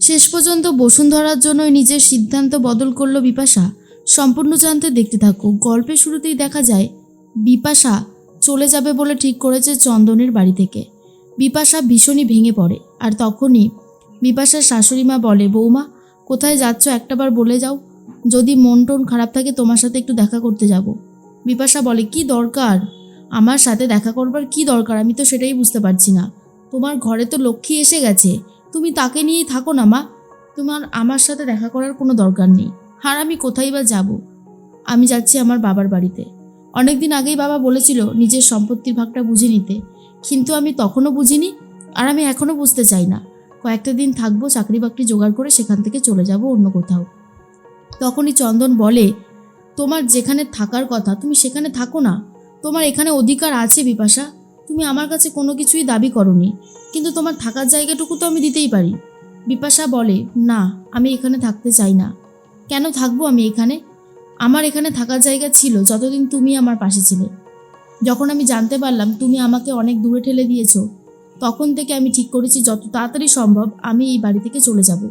শেষ পর্যন্ত বসুন্ধরার জন্যই নিজের সিদ্ধান্ত বদল করল বিপাশা। সম্পূর্ণ জানতে দেখতে থাকো, গল্পের শুরুতেই দেখা যায়, বিপাশা চলে যাবে বলে ঠিক করেছে চন্দনের বাড়ি থেকে। বিপাশা ভীষণই ভেঙে পড়ে, আর তখনই বিপাশার শাশুড়ি মা বলে, বৌমা, কোথায় যাচ্ছ? একটাবার বলে যাও। যদি মন টন খারাপ থাকে, তোমার সাথে একটু দেখা করতে যাব। বিপাশা বলে, কি দরকার? আমার সাথে দেখা করবার কি দরকার? আমি তো সেটাই বুঝতে পারছি না। তোমার ঘরে তো লক্ষ্মী এসে গেছে। তুমি তাকে নিয়েই থাকো না, মা। তোমার আমার সাথে দেখা করার কোনো দরকার নেই। আর আমি কোথায় বা যাব? আমি যাচ্ছি আমার বাবার বাড়িতে। অনেক দিন আগেই বাবা বলেছিল নিজের সম্পত্তির ভাগটা বুঝে নিতে। কিন্তু আমি তখনও বুঝিনি, আর আমি এখনও বুঝতে চাই না। কয়েকটা দিন থাকব চাকরি বাকরি জোগাড় করে সেখান থেকে চলে যাব অন্য কোথাও। তখনই চন্দন বলে, তোমার যেখানে থাকার কথা, তুমি সেখানে থাকো না। তোমার এখানে অধিকার আছে, বিপাশা। তুমি আমার কাছে কোনো কিছুই দাবি করনি, কিন্তু তোমার থাকার জায়গাটুকু তো আমি দিতেই পারি। বিপাশা বলে, না, আমি এখানে থাকতে চাই না। কেন থাকব আমি এখানে? আমার এখানে থাকার জায়গা ছিল যতদিন তুমি আমার পাশে ছিলে। যখন আমি জানতে পারলাম তুমি আমাকে অনেক দূরে ঠেলে দিয়েছ, তখন থেকে আমি ঠিক করেছি যত তাড়াতাড়ি সম্ভব আমি এই বাড়ি থেকে চলে যাব।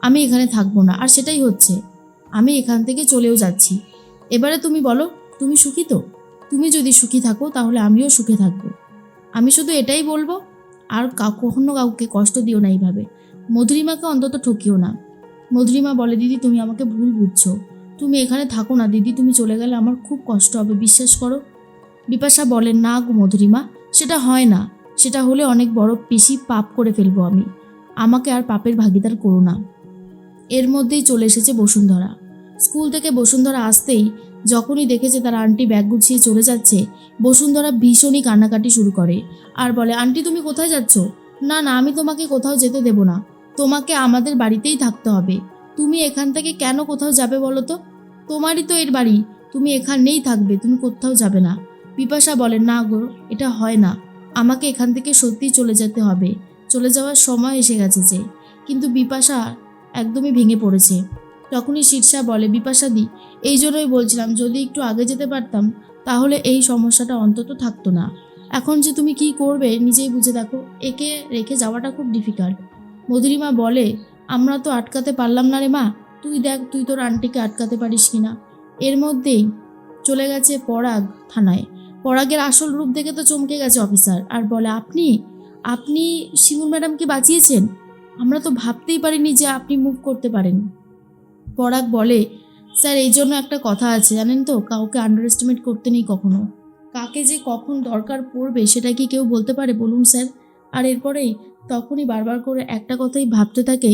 আমি এখানে থাকব না, আর সেটাই হচ্ছে। আমি এখান থেকে চলেও যাচ্ছি। এবারে তুমি বলো, তুমি সুখী তো? তুমি যদি সুখী থাকো, তাহলে আমিও সুখে থাকব। আমি শুধু এটাই বলব, আর কখনো কাউকে কষ্ট দিও না এইভাবে। মধুরিমাকে অন্তত ঠকিও না। মধুরিমা বলে, দিদি, তুমি আমাকে ভুল বুঝছ। তুমি এখানে থাকো না, দিদি, তুমি চলে গেলে আমার খুব কষ্ট হবে, বিশ্বাস করো। বিপাশা বলেন, না গো মধুরিমা, সেটা হয় না। সেটা হলে অনেক বড় বেশি পাপ করে ফেলব আমি। আমাকে আর পাপের ভাগিদার করো না। এর মধ্যেই চলে এসেছে বসুন্ধরা। স্কুল থেকে বসুন্ধরা আসতেই যখনই দেখেছে তার আন্টি ব্যাগ গুছিয়ে চলে যাচ্ছে, বসুন্ধরা ভীষণই কান্নাকাটি শুরু করে আর বলে, আন্টি, তুমি কোথায় যাচ্ছ? না না, আমি তোমাকে কোথাও যেতে দেব না। তোমাকে আমাদের বাড়িতেই থাকতে হবে। তুমি এখান থেকে কেন কোথাও যাবে বলো তো? তোমারই তো এর বাড়ি। তুমি এখানেই থাকবে, তুমি কোথাও যাবে না। বিপাশা বলে, না গো, এটা হয় না। আমাকে এখান থেকে সত্যিই চলে যেতে হবে। চলে যাওয়ার সময় এসে গেছে যে, কিন্তু বিপাশা একদমই ভেঙে পড়েছে। তখনই শীর্ষা বলে বিপাশা দি এই জন্যই বলছিলাম, যদি একটু আগে যেতে পারতাম, তাহলে এই সমস্যাটা অন্তত থাকতো না। এখন যে তুমি কি করবে, নিজেই বুঝে দেখো, একে রেখে যাওয়াটা খুব ডিফিকাল্ট মধুরিমা বলে, আমরা তো আটকাতে পারলাম না রে মা, তুই দেখ, তুই তোর আন্টিকে আটকাতে পারিস কি না এর মধ্যেই চলে গেছে পরাগ থানায়। পরাগের আসল রূপ দেখে তো চমকে গেছে অফিসার, আর বলে, আপনি আপনি শিমুল ম্যাডামকে বাঁচিয়েছেন? আমরা তো ভাবতেই পারিনি যে আপনি মুভ করতে পারেন। পরাগ বলে, স্যার, এই জন্য একটা কথা আছে, জানেন তো? কাউকে আন্ডার এস্টিমেট করতে নেই কখনো। কাকে যে কখন দরকার পড়বে সেটা কি কেউ বলতে পারে? বলুন, স্যার। আর এরপরেই তখনই বারবার করে একটা কথাই ভাবতে থাকে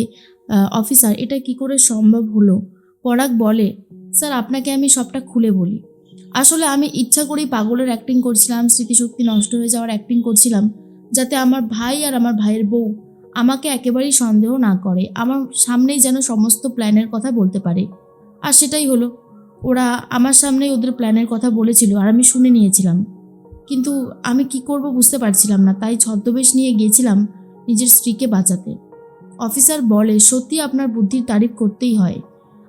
অফিসার, এটা কি করে সম্ভব হলো? পরাগ বলে, স্যার, আপনাকে আমি সবটা খুলে বলি। আসলে আমি ইচ্ছা করেই পাগলের অ্যাক্টিং করছিলাম, স্মৃতিশক্তি নষ্ট হয়ে যাওয়ার অ্যাক্টিং করছিলাম, যাতে আমার ভাই আর আমার ভাইয়ের বউ আমাকে একেবারেই সন্দেহ না করে, আমার সামনেই যেন সমস্ত প্ল্যানের কথা বলতে পারে। আর সেটাই হলো, ওরা আমার সামনেই ওদের প্ল্যানের কথা বলেছিল আর আমি শুনে নিয়েছিলাম। কিন্তু আমি কি করব বুঝতে পারছিলাম না, তাই ছদ্মবেশ নিয়ে গিয়েছিলাম নিজের স্ত্রীকে বাঁচাতে। অফিসার বলে, সত্যি আপনার বুদ্ধির তারিফ করতেই হয়।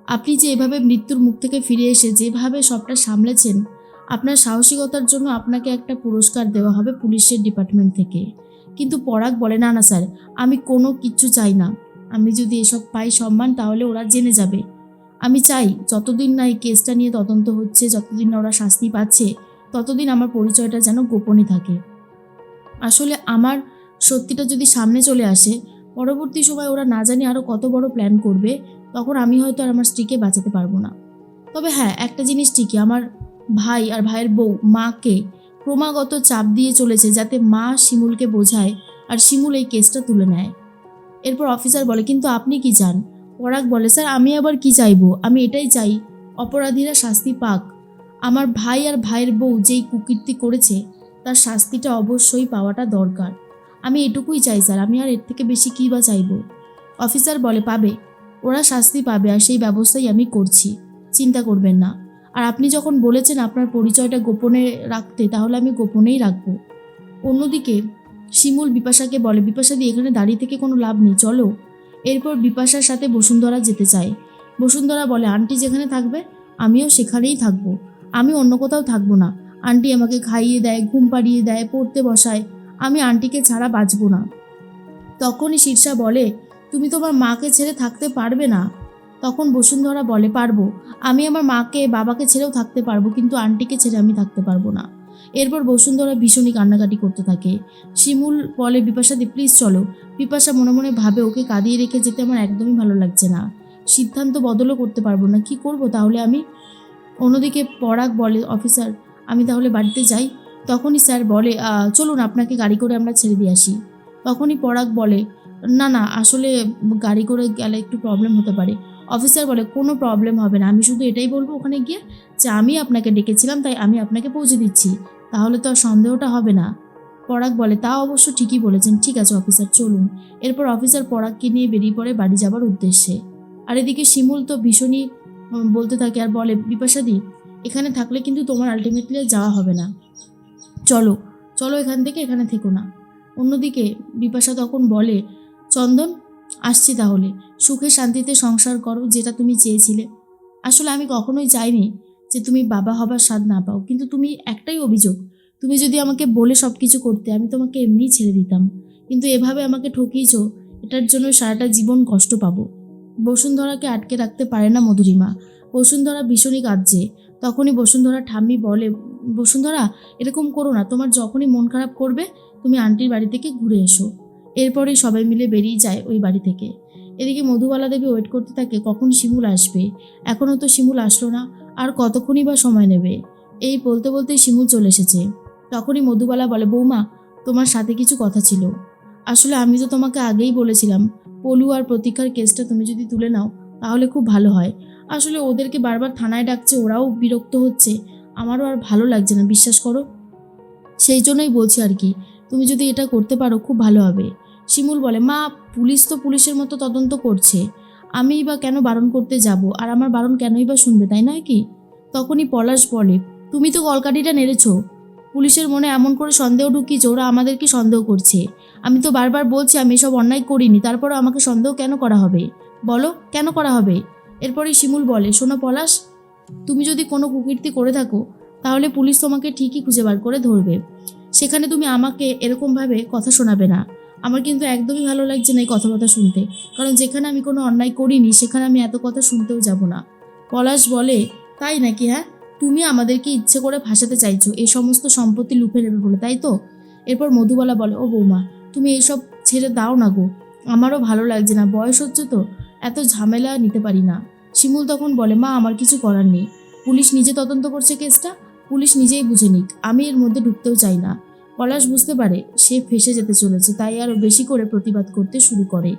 আপনি যে এভাবে মৃত্যুর মুখ থেকে ফিরে এসে যেভাবে সবটা সামলেছেন, আপনার সাহসিকতার জন্য আপনাকে একটা পুরস্কার দেওয়া হবে পুলিশের ডিপার্টমেন্ট থেকে। কিন্তু পরাগ বলে, না না, স্যার, আমি কোনো কিচ্ছু চাই না। আমি যদি এসব পাই সম্মান, তাহলে ওরা জেনে যাবে। আমি চাই, যতদিন না এই কেসটা নিয়ে তদন্ত হচ্ছে, যতদিন না ওরা শাস্তি পাচ্ছে, ততদিন আমার পরিচয়টা যেন গোপনে থাকে। আসলে আমার সত্যিটা যদি সামনে চলে আসে, পরবর্তী সময় ওরা না জানি আরও কত বড় প্ল্যান করবে, তখন আমি হয়তো আর আমার স্ত্রীকে বাঁচাতে পারব না। তবে হ্যাঁ একটা জিনিস ঠিকই, আমার ভাই আর ভাইয়ের বউ, মাকে ক্রমাগত চাপ দিয়ে চলেছে যাতে মা শিমুলকে বোঝায় আর শিমুল এই কেসটা তুলে নেয়। এরপর অফিসার বলে, কিন্তু আপনি কি চান? পরাগ বলে, স্যার, আমি আবার কি চাইব? আমি এটাই চাই, অপরাধীরা শাস্তি পাক। আমার ভাই আর ভাইয়ের বউ যেই কুকীর্তি করেছে, তার শাস্তিটা অবশ্যই পাওয়াটা দরকার। আমি এটুকুই চাই, স্যার, আমি আর এর থেকে বেশি কী বা চাইব? অফিসার বলে, পাবে, ওরা শাস্তি পাবে, আর সেই ব্যবস্থাই আমি করছি। চিন্তা করবেন না। আর আপনি যখন বলেছেন আপনার পরিচয়টা গোপনে রাখতে, তাহলে আমি গোপনেই রাখব। অন্যদিকে, শিমুল বিপাশাকে বলে বিপাশাদি এখানে দাঁড়িয়ে থেকে কোনো লাভ নেই, চলো। এরপর বিপাশার সাথে বসুন্ধরা যেতে চায়। বসুন্ধরা বলে, আন্টি যেখানে থাকবে, আমিও সেখানেই থাকব। আমি অন্য কোথাও থাকব না। আন্টি আমাকে খাইয়ে দেয়, ঘুম পাড়িয়ে দেয়, পড়তে বসায়। আমি আন্টিকে ছাড়া বাঁচবো না। তখনই শীর্ষা বলে, তুমি তোমার মাকে ছেড়ে থাকতে পারবে না। তখন বসুন্ধরা বলে, পারব। আমি আমার মাকে, বাবাকে ছেড়েও থাকতে পারব, কিন্তু আন্টিকে ছেড়ে আমি থাকতে পারব না। এরপর বসুন্ধরা ভীষণই কান্নাকাটি করতে থাকে। শিমুল বলে বিপাশাদি প্লিজ চলো। বিপাশা মনে মনে ভাবে, ওকে কাঁদিয়ে রেখে যেতে আমার একদমই ভালো লাগছে না। সিদ্ধান্ত বদলও করতে পারব না। কি করব? তাহলে আমি? অন্যদিকে পরাগ বলে, অফিসার, আমি তাহলে বাড়িতে যাই। তখনই স্যার বলে চলুন, আপনাকে গাড়ি করে আমরা ছেড়ে দিয়ে আসি। তখনই পরাগ বলে, না না, আসলে গাড়ি করে গেলে একটু প্রবলেম হতে পারে। অফিসার বলে, কোনো প্রবলেম হবে না। আমি শুধু এটাই বলব ওখানে গিয়ে যে, আমি আপনাকে ডেকেছিলাম, তাই আমি আপনাকে পৌঁছে দিচ্ছি। তাহলে তো আর সন্দেহটা হবে না। পরাগ বলে, তা অবশ্য ঠিকই বলেছেন। ঠিক আছে অফিসার, চলুন। এরপর অফিসার পরাগকে নিয়ে বেরিয়ে পড়ে বাড়ি যাবার উদ্দেশ্যে। আর এদিকে শিমুল তো ভীষণই বলতে থাকে আর বলে, বিপাশাদি, এখানে থাকলে কিন্তু তোমার আলটিমেটলি যাওয়া হবে না। চলো চলো এখান থেকে, এখানে থেকো না। অন্যদিকে বিপাশা তখন বলে, চন্দন আসছি তাহলে। সুখে শান্তিতে সংসার করো যেটা তুমি চেয়েছিলে। আসলে আমি কখনোই চাইনি যে তুমি বাবা হবার স্বাদ না পাও, কিন্তু তুমি একটাই অভিযোগ। তুমি যদি আমাকে বলে সব কিছু করতে, আমি তোমাকে এমনিই ছেড়ে দিতাম। কিন্তু এভাবে আমাকে ঠকিয়েছো, এটার জন্য সারাটা জীবন কষ্ট পাবো। বসুন্ধরাকে আটকে রাখতে পারে না মধুরিমা। বসুন্ধরা ভীষণই কাঁদছে। তখনই বসুন্ধরা ঠাম্মি বলে, বসুন্ধরা, এরকম করো না। তোমার যখনই মন খারাপ করবে, তুমি আন্টির বাড়ি থেকে ঘুরে এসো। এরপরেই সবাই মিলে বেরিয়ে যায় ওই বাড়ি থেকে। এদিকে মধুবালা দেবী ওয়েট করতে থাকে, কখন শিমুল আসবে? এখনও তো শিমুল আসলো না, আর কতক্ষণই বা সময় নেবে? এই বলতে বলতে শিমুল চলে এসেছে। তখনই মধুবালা বলে, বৌমা, তোমার সাথে কিছু কথা ছিল। আসলে আমি তো তোমাকে আগেই বলেছিলাম, পলু আর প্রতীক্ষার কেসটা তুমি যদি তুলে নাও, তাহলে খুব ভালো হয়। আসলে ওদেরকে বারবার থানায় ডাকছে, ওরাও বিরক্ত হচ্ছে। আমারও আর ভালো লাগছে না, বিশ্বাস করো? সেই জন্যই বলছি আর কি, তুমি যদি এটা করতে পারো, খুব ভালো হবে। শিমুল বলে, মা, পুলিশ তো পুলিশের মতো তদন্ত করছে। আমিই বা কেন বারণ করতে যাব? আর আমার বারণ কেনই বা শুনবে, তাই নয় কি? তখনই পলাশ বলে, তুমি তো কলকাঠিটা নেড়েছো। পুলিশের মনে এমন করে সন্দেহ ঢুকিয়েছে, ওরা আমাদেরকে সন্দেহ করছে? আমি তো বারবার বলছি, আমি এসব অন্যায় করিনি। তারপরও আমাকে সন্দেহ কেন করা হবে? বলো, কেন করা হবে? এরপরই শিমুল বলে, শোনো পলাশ, তুমি যদি কোনো কুকীর্তি করে থাকো, তাহলে পুলিশ তোমাকে ঠিকই খুঁজে বার করে ধরবে। সেখানে তুমি আমাকে এরকমভাবে কথা শোনাবে না। আমার কিন্তু একদমই ভালো লাগছে না এই কথাবার্তা শুনতে। কারণ যেখানে আমি কোনো অন্যায় করিনি, সেখানে আমি এত কথা শুনতেও যাব না। পলাশ বলে, তাই নাকি হ্যাঁ? তুমি আমাদেরকে ইচ্ছে করে ভাসাতে চাইছো, এই সমস্ত সম্পত্তি লুফে নেবে বলে, তাই তো? এরপর মধুবালা বলে, ও বৌমা, তুমি এইসব ছেড়ে দাও না গো। আমারও ভালো লাগছে না, বয়স হচ্ছে তো, এত ঝামেলা নিতে পারি না। শিমুল তখন বলে, মা, আমার কিছু করার নেই। পুলিশ নিজে তদন্ত করছে কেসটা, পুলিশ নিজেই বুঝে নিক। আমি এর মধ্যে ঢুকতেও চাই না। পলাশ বুঝতে পারে, সে ফেসে যেতে চলেছে, তাই আরও বেশি করে প্রতিবাদ করতে শুরু করে।